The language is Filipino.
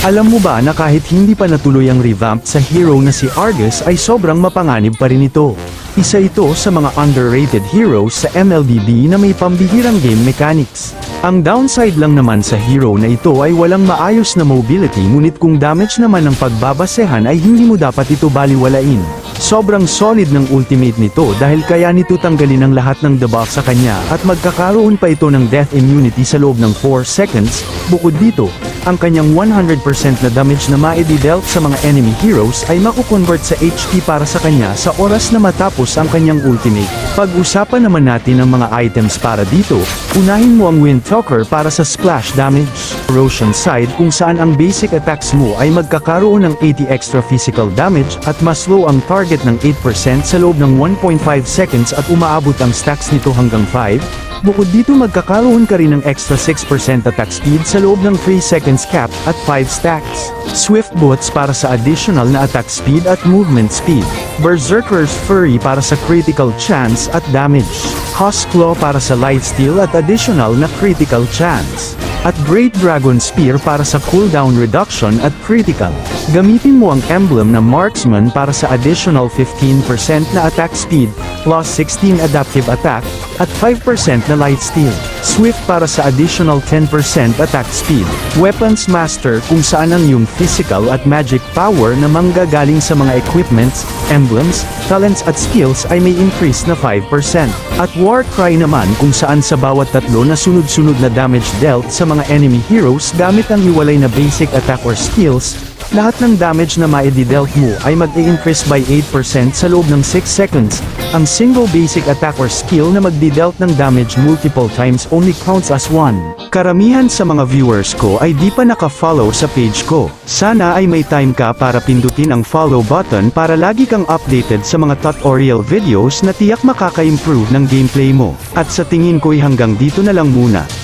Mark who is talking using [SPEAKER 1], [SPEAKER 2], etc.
[SPEAKER 1] Alam mo ba na kahit hindi pa natuloy ang revamp sa hero na si Argus ay sobrang mapanganib pa rin ito. Isa ito sa mga underrated heroes sa MLBB na may pambihirang game mechanics. Ang downside lang naman sa hero na ito ay walang maayos na mobility ngunit kung damage naman ang pagbabasehan ay hindi mo dapat ito baliwalain. Sobrang solid ng ultimate nito dahil kaya nito tanggalin ang lahat ng debuff sa kanya at magkakaroon pa ito ng death immunity sa loob ng 4 seconds. Bukod dito, ang kanyang 100% na damage na maidi-dealt sa mga enemy heroes ay makukonvert sa HP para sa kanya sa oras na matapos ang kanyang ultimate. Pag-usapan naman natin ang mga items para dito, unahin mo ang Wind Talker para sa splash damage. Erosion side kung saan ang basic attacks mo ay magkakaroon ng 80 extra physical damage at mas low ang target ng 8% sa loob ng 1.5 seconds at umaabot ang stacks nito hanggang 5. Bukod dito magkakaroon ka rin ng extra 6% attack speed sa loob ng 3 seconds cap at 5 stacks. Swift Boots para sa additional na attack speed at movement speed. Berserker's Fury para sa critical chance at damage. Husk Claw para sa lifesteal at additional na critical chance. At Great Dragon Spear para sa cooldown reduction at critical. Gamitin mo ang emblem na Marksman para sa additional 15% na attack speed, plus 16 adaptive attack, at 5% na lifesteal. Swift para sa additional 10% attack speed. Weapons Master kung saan ang iyong physical at magic power na manggagaling sa mga equipments, emblems, talents at skills ay may increase na 5%. At War Cry naman kung saan sa bawat tatlo na sunod-sunod na damage dealt sa mga enemy heroes gamit ang iwalay na basic attack or skills, lahat ng damage na maidi-dealt mo ay mag-i-increase by 8% sa loob ng 6 seconds. Ang single basic attack or skill na magdi-dealt ng damage multiple times only counts as 1. Karamihan sa mga viewers ko ay di pa naka-follow sa page ko. Sana ay may time ka para pindutin ang follow button para lagi kang updated sa mga tutorial videos na tiyak makaka-improve ng gameplay mo. At sa tingin ko'y hanggang dito na lang muna.